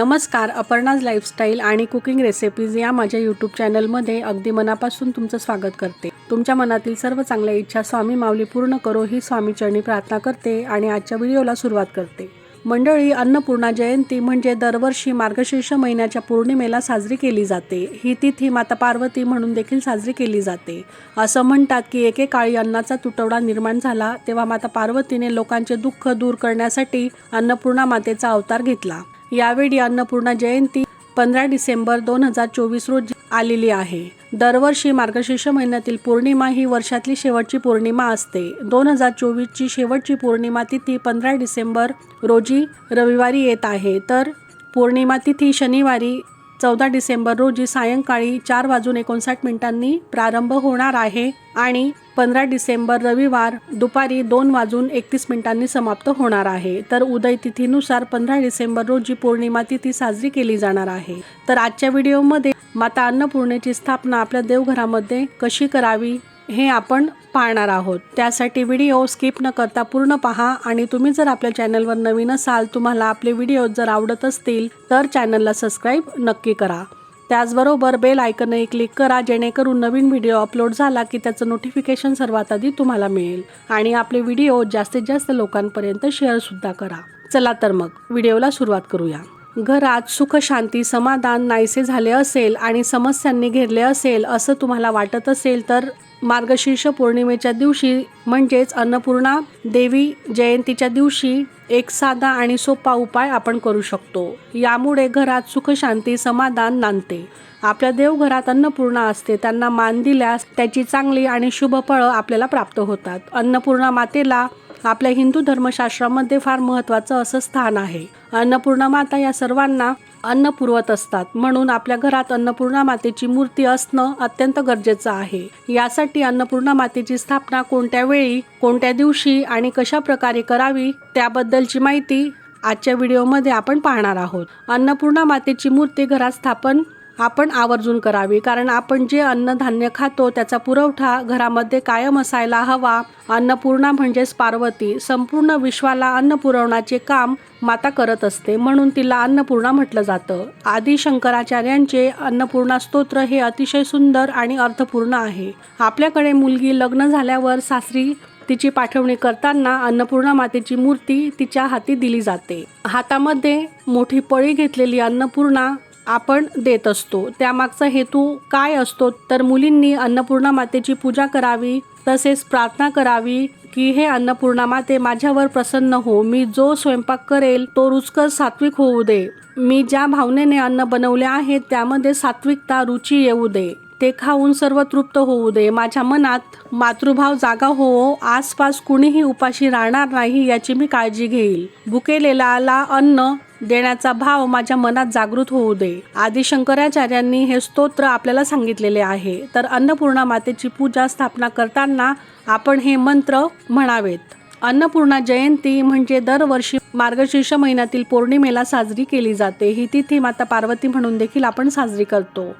नमस्कार अपर्णाज लाईफस्टाईल आणि cooking recipes या माझ्या यूट्यूब चॅनलमध्ये अगदी मनापासून तुमचं स्वागत करते. तुमच्या मनातील सर्व चांगल्या इच्छा स्वामी माऊली पूर्ण करो ही स्वामी चरणी प्रार्थना करते आणि आजच्या व्हिडिओला सुरुवात करते. मंडळी अन्नपूर्णा जयंती म्हणजे दरवर्षी मार्गशीर्ष महिन्याच्या पौर्णिमेला साजरी केली जाते. ही तिथी माता पार्वती म्हणून देखील साजरी केली जाते. असं म्हणतात की एकेकाळी अन्नाचा तुटवडा निर्माण झाला तेव्हा माता पार्वतीने लोकांचे दुःख दूर करण्यासाठी अन्नपूर्णा मातेचा अवतार घेतला. यावेळी अन्नपूर्णा जयंती पंधरा डिसेंबर दोन हजार चोवीस रोजी आलेली आहे. दरवर्षी मार्गशीर्ष महिन्यातील पौर्णिमा ही वर्षातली शेवटची पौर्णिमा असते. दोन हजार चोवीसची शेवटची पौर्णिमा तिथी पंधरा डिसेंबर रोजी रविवारी येत आहे. तर पौर्णिमा तिथी शनिवारी चौदा डिसेंबर रोजी सायंकाळी चार वाजून एकोणसाठ मिनिटांनी प्रारंभ होणार आहे आणि पंधरा डिसेंबर रविवार दुपारी दोन वाजून एकतीस मिनिटांनी समाप्त होणार आहे. तर उदय तिथीनुसार पंधरा डिसेंबर रोजी पौर्णिमा तिथी साजरी केली जाणार आहे. तर आजच्या व्हिडिओमध्ये माता अन्नपूर्णेची स्थापना आपल्या देवघरामध्ये कशी करावी हे आपण पाहणार आहोत. त्यासाठी व्हिडिओ स्किप न करता पूर्ण पहा आणि तुम्ही जर आपल्या चॅनलवर नवीन असाल तुम्हाला आपले व्हिडिओ जर आवडत असतील तर चॅनलला सबस्क्राईब नक्की करा. त्याचबरोबर बेल आयकनही क्लिक करा जेणेकरून नवीन व्हिडिओ अपलोड झाला की त्याचं नोटिफिकेशन सर्वात आधी तुम्हाला मिळेल. आणि आपले व्हिडिओ जास्तीत जास्त लोकांपर्यंत शेअरसुद्धा करा. चला तर मग व्हिडिओला सुरुवात करूया. घरात सुख शांती समाधान नाहीसे झाले असेल आणि समस्यांनी घेरले असेल असं तुम्हाला वाटत असेल तर मार्गशीर्ष पौर्णिमेच्या दिवशी म्हणजेच अन्नपूर्णा देवी जयंतीच्या दिवशी एक साधा आणि सोपा उपाय आपण करू शकतो. यामुळे घरात सुख शांती समाधान नांदते. आपल्या देवघरात अन्नपूर्णा असते त्यांना मान दिल्यास त्याची चांगली आणि शुभ फळं आपल्याला प्राप्त होतात. अन्नपूर्णा मातेला आपल्या हिंदू धर्मशास्त्रामध्ये फार महत्त्वाचं असं स्थान आहे. अन्नपूर्णा माता या सर्वांना अन्न पुरवत असतात. म्हणून आपल्या घरात अन्नपूर्णा मातेची मूर्ती असणं अत्यंत गरजेचं आहे. यासाठी अन्नपूर्णा मातेची स्थापना कोणत्या वेळी कोणत्या दिवशी आणि कशा प्रकारे करावी त्याबद्दलची माहिती आजच्या व्हिडिओमध्ये आपण पाहणार आहोत. अन्नपूर्णा मातेची मूर्ती घरात स्थापन आपण आवर्जून करावी. कारण आपण जे अन्नधान्य खातो त्याचा पुरवठा घरामध्ये कायम असायला हवा. अन्नपूर्णा म्हणजेच पार्वती. संपूर्ण विश्वाला अन्न पुरवण्याचे काम माता करत असते. म्हणून तिला अन्नपूर्णा म्हटलं जातं. आदी शंकराचार्यांचे अन्नपूर्णा स्तोत्र हे अतिशय सुंदर आणि अर्थपूर्ण आहे. आपल्याकडे मुलगी लग्न झाल्यावर सासरी तिची पाठवणी करताना अन्नपूर्णा मातेची मूर्ती तिच्या हाती दिली जाते. हातामध्ये मोठी पळी घेतलेली अन्नपूर्णा आपण देत असतो. त्यामागचा हेतू काय असतो? तर मुलींनी अन्नपूर्णा मातेची पूजा करावी तसेच प्रार्थना करावी की हे अन्नपूर्णा माते माझ्यावर प्रसन्न हो. मी जो स्वयंपाक करेल तो रुचकर सात्विक होऊ दे. मी ज्या भावनेने अन्न बनवले आहे त्यामध्ये सात्विकता रुची येऊ दे. ते खाऊन सर्व तृप्त होऊ दे. माझ्या मनात मातृभाव जागा होवो आसपास कुणीही उपाशी राहणार नाही याची मी काळजी घेईल. भुकेलेला अन्न देण्याचा भाव माझ्या मनात जागृत होऊ दे. आदी शंकराचार्यांनी हे स्तोत्र आपल्याला सांगितलेले आहे. तर अन्नपूर्णा मातेची पूजा स्थापना करताना आपण हे मंत्र म्हणावेत. अन्नपूर्णा जयंती म्हणजे दरवर्षी मार्गशीर्ष महिन्यातील पौर्णिमेला साजरी केली जाते. ही तिथी माता पार्वती म्हणून देखील आपण साजरी करतो.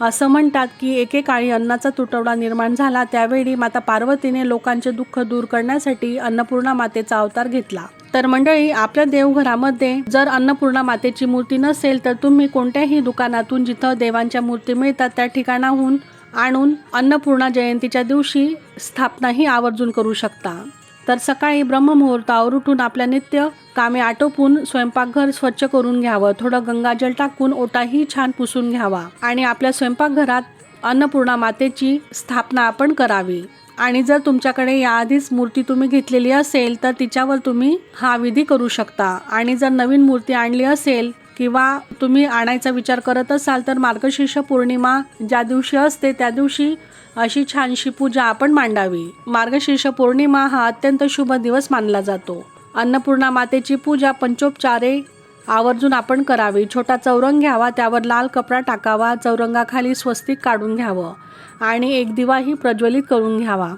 असं म्हणतात की एकेकाळी अन्नाचा तुटवडा निर्माण झाला. त्यावेळी माता पार्वतीने लोकांचे दुःख दूर करण्यासाठी अन्नपूर्णा मातेचा अवतार घेतला. तर मंडळी आपल्या देवघरामध्ये जर अन्नपूर्णा मातेची मूर्ती नसेल तर तुम्ही कोणत्याही दुकानातून जिथं देवांच्या मूर्ती मिळतात त्या ठिकाणाहून आणून अन्नपूर्णा जयंतीच्या दिवशी स्थापनाही आवर्जून करू शकता. तर सकाळी ब्रह्ममुहूर्तावर उठून आपल्या नित्य कामे आटोपून स्वयंपाकघर स्वच्छ करून घ्यावं. थोडं गंगाजल टाकून ओटाही छान पुसून घ्यावा आणि आपल्या स्वयंपाकघरात अन्नपूर्णा मातेची स्थापना आपण करावी. आणि जर तुमच्याकडे याआधीच मूर्ती तुम्ही घेतलेली असेल तर तिच्यावर तुम्ही हा विधी करू शकता. आणि जर नवीन मूर्ती आणली असेल किंवा तुम्ही आणायचा विचार करत असाल तर मार्गशीर्ष पौर्णिमा ज्या दिवशी असते त्या दिवशी अशी छानशी पूजा आपण मांडावी. मार्गशीर्ष पौर्णिमा हा अत्यंत शुभ दिवस मानला जातो. अन्नपूर्णा मातेची पूजा पंचोपचारे आवर्जून आपण करावी. छोटा चौरंग घ्यावा त्यावर लाल कपडा टाकावा चौरंगाखाली स्वस्तिक काढून घ्यावं आणि एक दिवाही प्रज्वलित करून घ्यावा.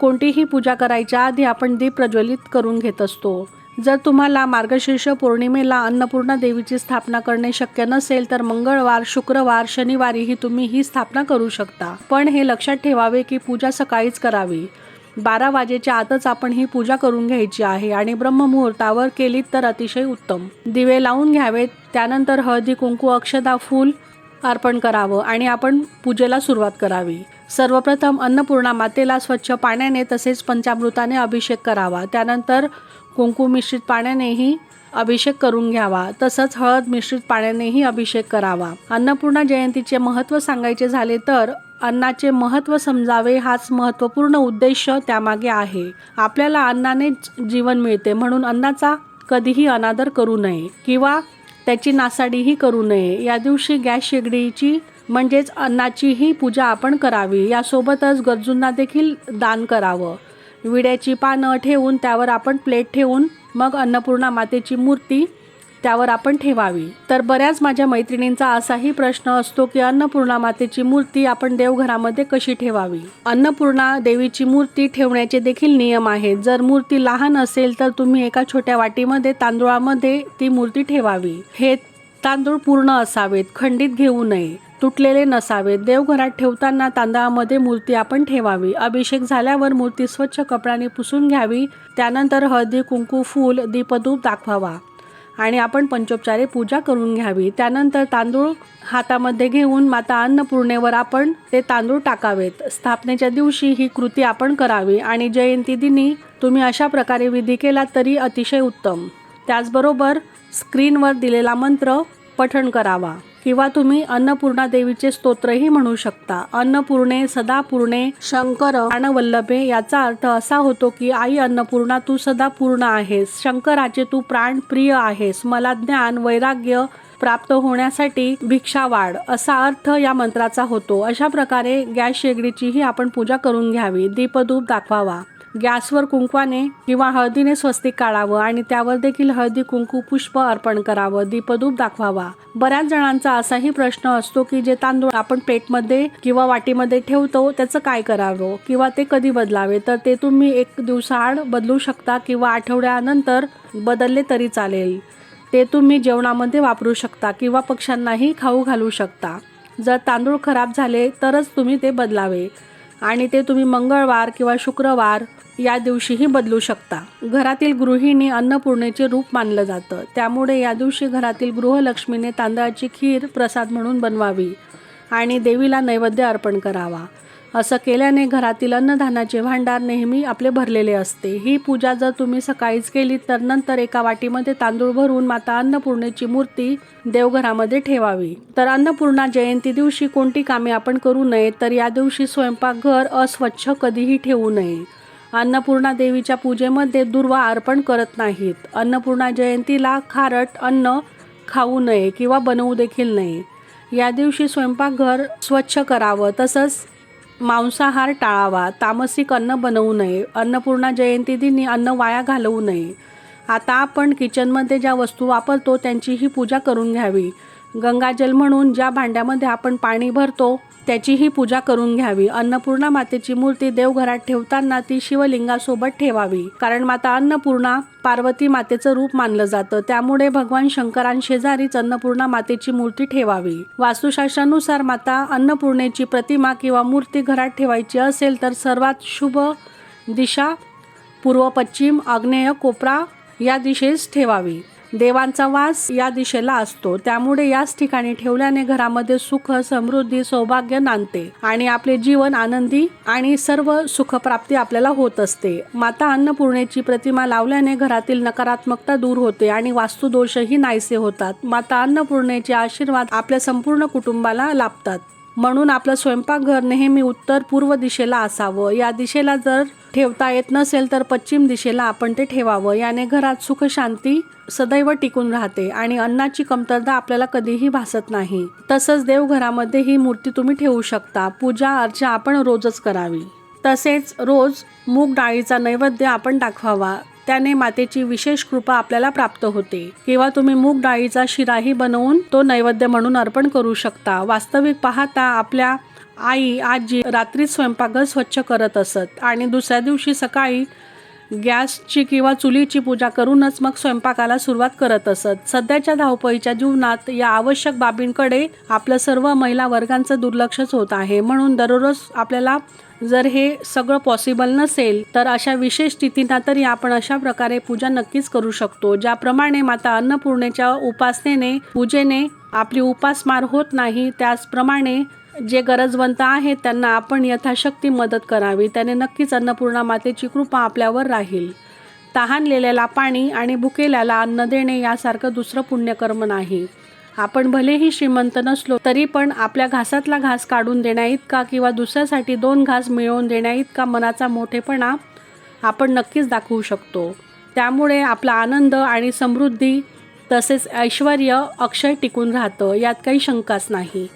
कोणतीही पूजा करायच्या आधी आपण दीप प्रज्वलित करून घेत असतो. जर तुम्हाला मार्गशीर्ष पौर्णिमेला अन्नपूर्णा देवीची स्थापना करणे शक्य नसेल तर मंगळवार शुक्रवार शनिवारीही तुम्ही ही स्थापना करू शकता. पण हे लक्षात ठेवावे की पूजा सकाळीच करावी. बारा वाजेच्या आतच आपण ही पूजा करून घ्यायची आहे आणि ब्रह्ममुहूर्तावर केलीत तर अतिशय उत्तम. दिवे लावून घ्यावेत त्यानंतर हळदी कुंकू अक्षदा फूल अर्पण करावं आणि आपण पूजेला सुरुवात करावी. सर्वप्रथम अन्नपूर्णा मातेला स्वच्छ पाण्याने तसेच पंचामृताने अभिषेक करावा. त्यानंतर कुंकू मिश्रित पाण्यानेही अभिषेक करून घ्यावा. तसंच हळद मिश्रित पाण्यानेही अभिषेक करावा. अन्नपूर्णा जयंतीचे महत्त्व सांगायचे झाले तर अन्नाचे महत्त्व समजावे हाच महत्त्वपूर्ण उद्देश त्यामागे आहे. आपल्याला अन्नानेच जीवन मिळते म्हणून अन्नाचा कधीही अनादर करू नये किंवा त्याची नासाडीही करू नये. या दिवशी गॅस शेगडीची म्हणजेच अन्नाचीही पूजा आपण करावी. यासोबतच गरजूंना देखील दान करावं. विड्याची पानं ठेवून त्यावर आपण प्लेट ठेवून मग अन्नपूर्णा मातेची मूर्ती त्यावर आपण ठेवावी. तर बऱ्याच माझ्या मैत्रिणींचा असाही प्रश्न असतो की अन्नपूर्णा मातेची मूर्ती आपण देवघरामध्ये कशी ठेवावी? अन्नपूर्णा देवीची मूर्ती ठेवण्याचे देखील नियम आहेत. जर मूर्ती लहान असेल तर तुम्ही एका छोट्या वाटीमध्ये तांदूळामध्ये ती मूर्ती ठेवावी. हे तांदूळ पूर्ण असावेत खंडित घेऊ नये तुटलेले नसावेत. देवघरात ठेवताना तांदळामध्ये मूर्ती आपण ठेवावी. अभिषेक झाल्यावर मूर्ती स्वच्छ कपड्याने पुसून घ्यावी. त्यानंतर हळदी कुंकू फूल दीपधूप दाखवावा. आणि आपण पंचोपचारे पूजा करून घ्यावी. त्यानंतर तांदूळ हातामध्ये घेऊन माता अन्नपूर्णेवर आपण ते तांदूळ टाकावेत. स्थापनेच्या दिवशी ही कृती आपण करावी आणि जयंती दिनी तुम्ही अशा प्रकारे विधी केला तरी अतिशय उत्तम. त्याचबरोबर स्क्रीनवर दिलेला मंत्र पठण करावा. किंवा तुम्ही अन्नपूर्णा देवीचे स्तोत्रही म्हणू शकता. अन्नपूर्णे सदापूर्णे शंकर प्राणवल्लभे याचा अर्थ असा होतो की आई अन्नपूर्णा तू सदा पूर्ण आहेस. शंकराचे तू प्राण प्रिय आहेस. मला ज्ञान वैराग्य प्राप्त होण्यासाठी भिक्षा वाढ. असा अर्थ या मंत्राचा होतो. अशा प्रकारे गॅस शेगडीचीही आपण पूजा करून घ्यावी. दीपधूप दाखवावा. गॅसवर कुंकवाने किंवा हळदीने स्वस्तिक काढावं आणि त्यावर देखील हळदी कुंकू पुष्प अर्पण करावं दीपधूप दाखवावा. बऱ्याच जणांचा असाही प्रश्न असतो की जे तांदूळ आपण प्लेटमध्ये किंवा वाटीमध्ये ठेवतो त्याचं काय करावं किंवा ते कधी बदलावे? तर ते तुम्ही एक दिवसाआड बदलू शकता किंवा आठवड्यानंतर बदलले तरी चालेल. ते तुम्ही जेवणामध्ये वापरू शकता किंवा पक्ष्यांनाही खाऊ घालू शकता. जर तांदूळ खराब झाले तरच तुम्ही ते बदलावे आणि ते तुम्ही मंगळवार किंवा शुक्रवार या दिवशीही बदलू शकता. घरातील गृहिणी अन्नपूर्णेचे रूप मानलं जातं. त्यामुळे या दिवशी घरातील गृहलक्ष्मीने तांदळाची खीर प्रसाद म्हणून बनवावी आणि देवीला नैवेद्य अर्पण करावा. असं केल्याने घरातील अन्नधानाचे भांडार नेहमी आपले भरलेले असते. ही पूजा जर तुम्ही सकाळीच केली तर नंतर एका वाटीमध्ये तांदूळ भरून माता अन्नपूर्णेची मूर्ती देवघरामध्ये ठेवावी. तर अन्नपूर्णा जयंती दिवशी कोणती कामे आपण करू नये तर या दिवशी स्वयंपाकघर अस्वच्छ कधीही ठेवू नये. अन्नपूर्णा देवीच्या पूजेमध्ये दुर्वा अर्पण करत नाहीत. अन्नपूर्णा जयंतीला खारट अन्न खाऊ नये किंवा बनवू देखील नये. या दिवशी स्वयंपाकघर स्वच्छ करावं तसंच मांसाहार टाळावा तामसिक अन्न बनवू नये अन्नपूर्णा जयंती दिनी अन्न वाया घालवू नये. आता आपण किचनमध्ये ज्या वस्तू वापरतो त्यांचीही पूजा करून घ्यावी. गंगाजल म्हणून ज्या भांड्यामध्ये आपण पाणी भरतो त्याचीही पूजा करून घ्यावी. अन्नपूर्णा मातेची मूर्ती देवघरात ठेवताना ती शिवलिंगासोबत ठेवावी. कारण माता अन्नपूर्णा पार्वती मातेचं रूप मानलं जातं. त्यामुळे भगवान शंकरांशेजारीच अन्नपूर्णा मातेची मूर्ती ठेवावी. वास्तुशास्त्रानुसार माता अन्नपूर्णेची प्रतिमा किंवा मूर्ती घरात ठेवायची असेल तर सर्वात शुभ दिशा पूर्व पश्चिम आग्नेय कोपरा या दिशेस ठेवावी. देवांचा वास या दिशेला असतो. त्यामुळे याच ठिकाणी ठेवल्याने घरामध्ये सुख समृद्धी सौभाग्य नांदते आणि आपले जीवन आनंदी आणि सर्व सुखप्राप्ती आपल्याला होत असते. माता अन्नपूर्णेची प्रतिमा लावल्याने घरातील नकारात्मकता दूर होते आणि वास्तुदोषही नाहीसे होतात. माता अन्नपूर्णेचे आशीर्वाद आपल्या संपूर्ण कुटुंबाला लाभतात. म्हणून आपलं स्वयंपाकघर नेहमी उत्तर पूर्व दिशेला असावं. या दिशेला जर ठेवता येत नसेल तर पश्चिम दिशेला आपण ते ठेवावं. याने घरात सुखशांती सदैव टिकून राहते आणि अन्नाची कमतरता आपल्याला कधीही भासत नाही. तसंच देवघरामध्ये ही मूर्ती तुम्ही ठेवू शकता. पूजा अर्चा आपण रोजच करावी. तसेच रोज मूग डाळीचा नैवेद्य आपण दाखवावा. त्याने मातेची विशेष कृपा आपल्याला प्राप्त होते. किंवा तुम्ही मूग डाळीचा शिराही बनवून तो नैवेद्य म्हणून अर्पण करू शकता. वास्तविक पाहता आपल्या आई आजी रात्री स्वयंपाकघर स्वच्छ करत असत. आणि दुसऱ्या दिवशी सकाळी गॅसची किंवा चुलीची पूजा करूनच मग स्वयंपाकाला सुरुवात करत असत. सध्याच्या धावपळीच्या जीवनात या आवश्यक बाबींकडे आपलं सर्व महिला वर्गांचं दुर्लक्षच होत आहे. म्हणून दररोज आपल्याला जर हे सगळं पॉसिबल नसेल तर अशा विशेष स्थितींना तरी आपण अशा प्रकारे पूजा नक्कीच करू शकतो. ज्याप्रमाणे माता अन्नपूर्णेच्या उपासनेने पूजेने आपली उपासमार होत नाही त्याचप्रमाणे जे गरजवंत आहेत त्यांना आपण यथाशक्ती मदत करावी. त्याने नक्कीच अन्नपूर्णा मातेची कृपा आपल्यावर राहील. तहानलेल्याला पाणी आणि भुकेल्याला अन्न देणे यासारखं दुसरं पुण्यकर्म नाही. आपण भलेही श्रीमंत नसलो तरी पण आपल्या घासातला घास काढून देण्याइतका किंवा दुसऱ्यासाठी दोन घास मिळवून देण्याइतका मनाचा मोठेपणा आपण नक्कीच दाखवू शकतो. त्यामुळे आपला आनंद आणि समृद्धी तसेच ऐश्वर अक्षय टिकून राहतं यात काही शंकाच नाही.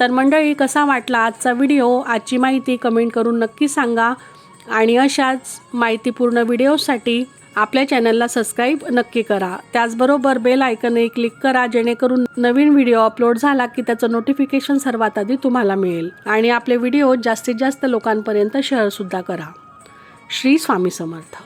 तर मंडळी कसा वाटला आजचा व्हिडिओ? आजची माहिती कमेंट करून नक्की सांगा. आणि अशाच माहितीपूर्ण व्हिडिओसाठी आपल्या चॅनलला सबस्क्राईब नक्की करा. त्याचबरोबर बेल आयकनही क्लिक करा जेणेकरून नवीन व्हिडिओ अपलोड झाला की त्याचं नोटिफिकेशन सर्वात आधी तुम्हाला मिळेल. आणि आपले व्हिडिओ जास्तीत जास्त लोकांपर्यंत शेअरसुद्धा करा. श्री स्वामी समर्थ.